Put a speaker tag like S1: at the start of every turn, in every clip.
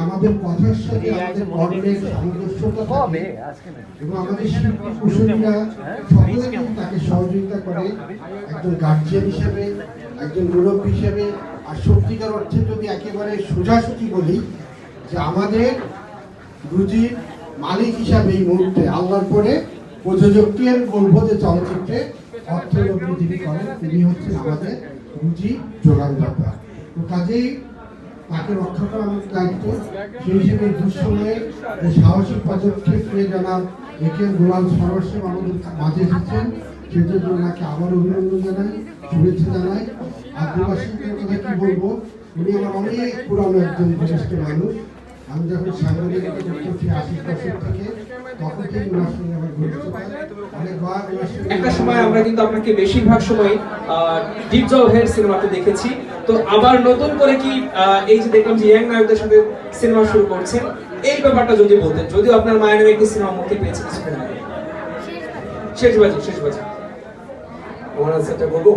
S1: আমাদের কথার সাথে আমাদের সকলে তাকে সহযোগিতা করে একজন গার্জিয়ান হিসেবে একজন মুরব্বী হিসেবে আর সত্যিকার অর্থে যদি একেবারে সোজাসুজি বলি যে আমাদের রুজির মালিক হিসাবে এই মুহূর্তে আল্লাহর পরে প্রযোজককে বলব যে চলচ্চিত্রে অর্থলগ্নি যিনি করেন, তিনি হচ্ছেন আমাদের রুজি যোগানদাতা তো কাজেই তাকে রক্ষা করা আমার দায়িত্ব। সেই হিসেবে দুঃসময়ে যে সাহসী পদক্ষেপ নিয়ে জানাব একে গোলাম সরসেব আমাদের মাঝে এসেছেন সেজন্য ওনাকে আবার অভিনন্দন জানাই, শুভেচ্ছা জানাই। আর কথা কি বলব, উনি আমার অনেক পুরানো একজন বরিষ্ঠ মানুষ। আমি যখন সাংবাদিকতা করতেছি আশি বছর থেকে তখন থেকে ওনার সঙ্গে আমার
S2: একটা সময় আমরা কিন্তু আপনাকে বেশিরভাগ সময় ডিপ সিনেমাতে দেখেছি। তো আবার নতুন করে কি এই যে দেখলাম যে ইয়াং নায়কদের সাথে সিনেমা শুরু করছেন এই ব্যাপারটা যদি বলতেন যদিও আপনার মায়ের নামে একটি সিনেমা মুক্তি পেয়েছে কিছুদিন আগে। শেষ বাজি শেষ বাজি।
S3: আমার আনসারটা বলব?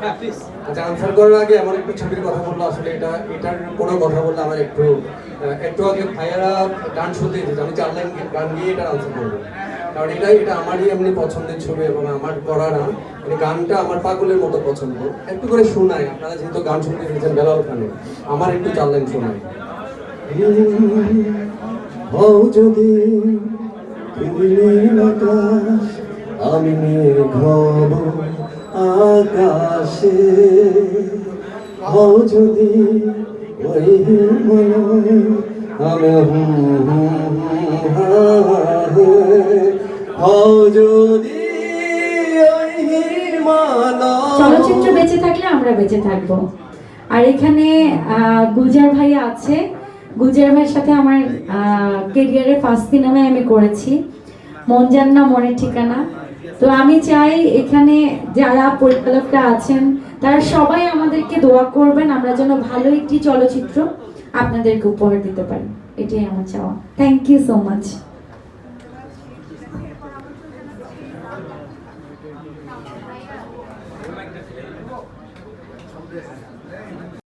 S2: হ্যাঁ প্লিজ
S3: আচ্ছা আনসার করার আগে এমন একটা ছবির কথা বলল আসলে এটা এটার কোনো কথা বললে আমার একটু একটু আগে ভাইয়ারা গান শুনতে দিতে আমি চার লাইন গান দিয়ে এটা আনসার করব। কারণ এটা এটা আমারই এমনি পছন্দের ছবি এবং আমার করা না। মানে গানটা আমার পাগলের মতো পছন্দ। একটু করে শোনাই আপনারা যেহেতু গান শুনতে দিয়েছেন বেলাল খানে, আমার একটু চার লাইন শোনাই হও যদি আকাশ, আমি মেঘ হব আকাশে। হও যদি
S4: চলচ্চিত্র বেঁচে থাকলে আমরা বেঁচে থাকব। আর এখানে আহ, গুলজার ভাই আছে। গুলজার ভাইয়ের সাথে আমার কেরিয়ারে ফার্স্ট সিনেমায় আমি করেছি। মন জান না মনের ঠিকানা। তো আমি চাই এখানে যারা পরিচালকরা আছেন তারা সবাই আমাদেরকে দোয়া করবেন, আমরা যেন ভালো একটি চলচ্চিত্র আপনাদেরকে উপহার দিতে পারি। এটাই আমার চাওয়া। Thank you so much